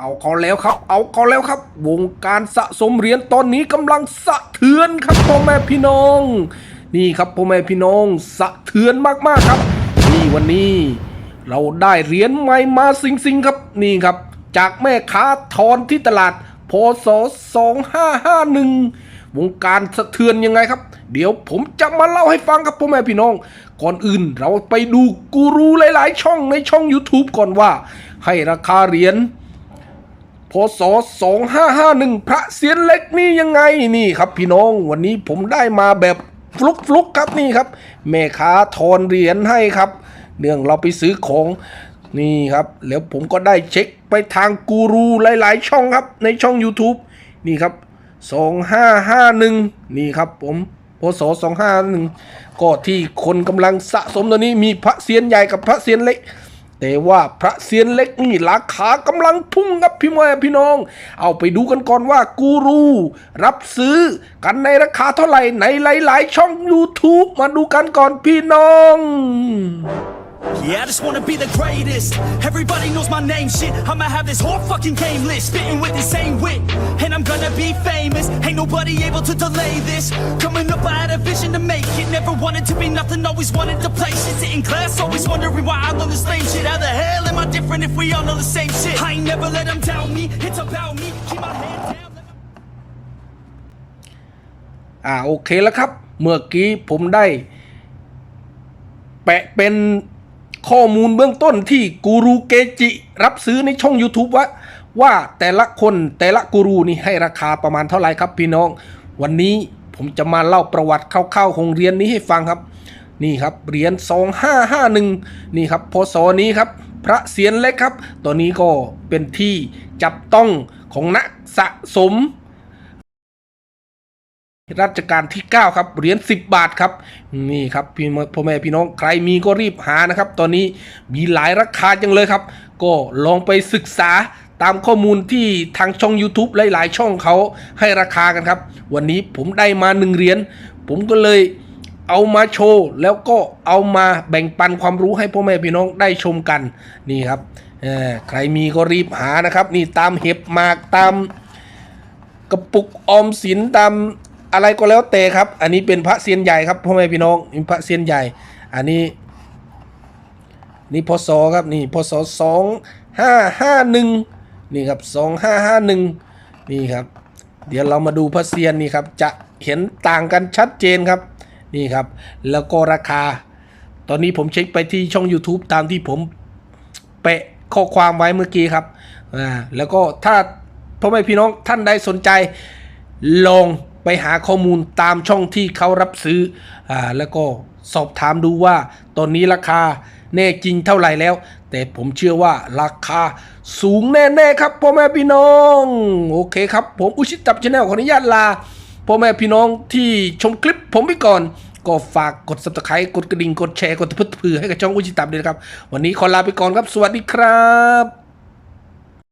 เอาเขาแล้วครับ เอาเขาแล้วครับ วงการสะสมเหรียญตอนนี้กำลังสะเทือนครับพ่อแม่พี่น้อง นี่ครับพ่อแม่พี่น้องสะเทือนมากๆครับ นี่วันนี้ เราได้เหรียญใหม่มาสิงสิงๆครับนี่ครับ จากแม่ค้าทอนที่ตลาดพศ2551วงการสะเทือนยังไงครับ เดี๋ยวผมจะมาเล่าให้ฟังครับพ่อแม่พี่น้อง ก่อนอื่นเราไปดูกูรูหลาย ๆ ช่องในช่อง YouTube ก่อนว่า ให้ราคาเหรียญ พศ2551 พระเสียนเล็กนี่ยังไงนี่ครับพี่น้องวันนี้ผมได้มาแบบฟลุกฟลุกครับนี่ครับแม่ค้าทอนเหรียญให้ครับ เนื่องเราไปซื้อของนี่ครับแล้วผมก็ได้เช็คไปทางกูรูหลาย ๆ ช่องครับในช่อง YouTube นี่ครับ 2551 นี่ครับผมพศ2551 ก็ที่คนกำลังสะสมตอนนี้มีพระเสียนใหญ่กับพระเสียนเล็ก แต่ว่าพระเซียนเล็กนี่ราคากำลังพุ่งครับพี่แม่พี่น้อง เอาไปดูกันก่อนว่ากูรู รับซื้อกันในราคาเท่าไหร่ในหลาย ๆ ช่อง YouTube มาดูกันก่อนพี่น้อง Yeah, I just wanna be the greatest. Everybody knows my name, shit. I'ma have this whole fucking game list, spitting with the same wit, and I'm gonna be famous. Ain't nobody able to delay this. Coming up, I had a vision to make it. Never wanted to be nothing, always wanted to play shit. Sit in class, always wondering why I love this lame shit. How the hell am I different if we all know the same shit? I ain't never let them doubt me. It's about me. Keep my head down. let my- อ่าโอเคแล้วครับ เมื่อกี้ผมได้ แปะเป็น ข้อมูลเบื้องต้นที่กูรูเกจิ รับซื้อในช่อง YouTube ว่า ว่าแต่ละคนแต่ละกูรูนี่ให้ราคาประมาณเท่าไหร่ครับพี่น้อง วันนี้ผมจะมาเล่าประวัติคร่าวๆของเหรียญนี้ให้ฟังครับ นี่ครับเหรียญ2551 นี่ครับพศนี้ครับ พระเสียนเล็กครับ ตัวนี้ก็เป็นที่จับต้องของนักสะสม รัชกาลที่ 9 ครับเหรียญ10 บาทครับ นี่ครับพี่พ่อแม่พี่น้องใครมีก็รีบหานะครับ ตอนนี้มีหลายราคาจังเลยครับ ก็ลองไปศึกษาตามข้อมูลที่ทางช่อง YouTube หลายๆ ช่องเขาให้ราคากันครับ วันนี้ผมได้มาหนึ่งเหรียญผมก็เลยเอามาโชว์ แล้วก็เอามาแบ่งปันความรู้ให้พ่อแม่พี่น้องได้ชมกันนี่ครับเออใครมีก็รีบหานะครับ นี่ตามเห็บหมากตามกระปุกออมสินตาม อะไรก็แล้วแต่ครับ อันนี้เป็นพระเซียนใหญ่ครับพ่อแม่พี่น้องนี่พระเซียนใหญ่ อันนี้ นี่พศครับนี่พศสองห้าห้าหนึ่งนี่ครับสองห้าห้าหนึ่งนี่ครับ เดี๋ยวเรามาดูพระเซียนนี่ครับ จะเห็นต่างกันชัดเจนครับ นี่ครับ แล้วก็ราคา ตอนนี้ผมเช็คไปที่ช่อง YouTube ตามที่ผมแปะข้อความไว้เมื่อกี้ครับอ่าแล้วก็ถ้าพ่อแม่พี่น้องท่านใดสนใจลอง ไปหาข้อมูลตามช่องที่เขารับซื้ออ่าแล้วก็สอบถามดูว่าตอนนี้ราคาแน่จริงเท่าไหร่แล้ว แต่ผมเชื่อว่าราคาสูงแน่ๆครับพ่อแม่พี่น้อง โอเคครับ ผมอุชิตตับชาแนลขออนุญาตลาพ่อแม่พี่น้องที่ชมคลิปผมไปก่อน ก็ฝากกด subscribe กดกระดิ่ง กดแชร์ กดตะพึดผือให้กับช่องอุชิตับด้วยนะครับ วันนี้ขอลาไปก่อนครับ สวัสดีครับ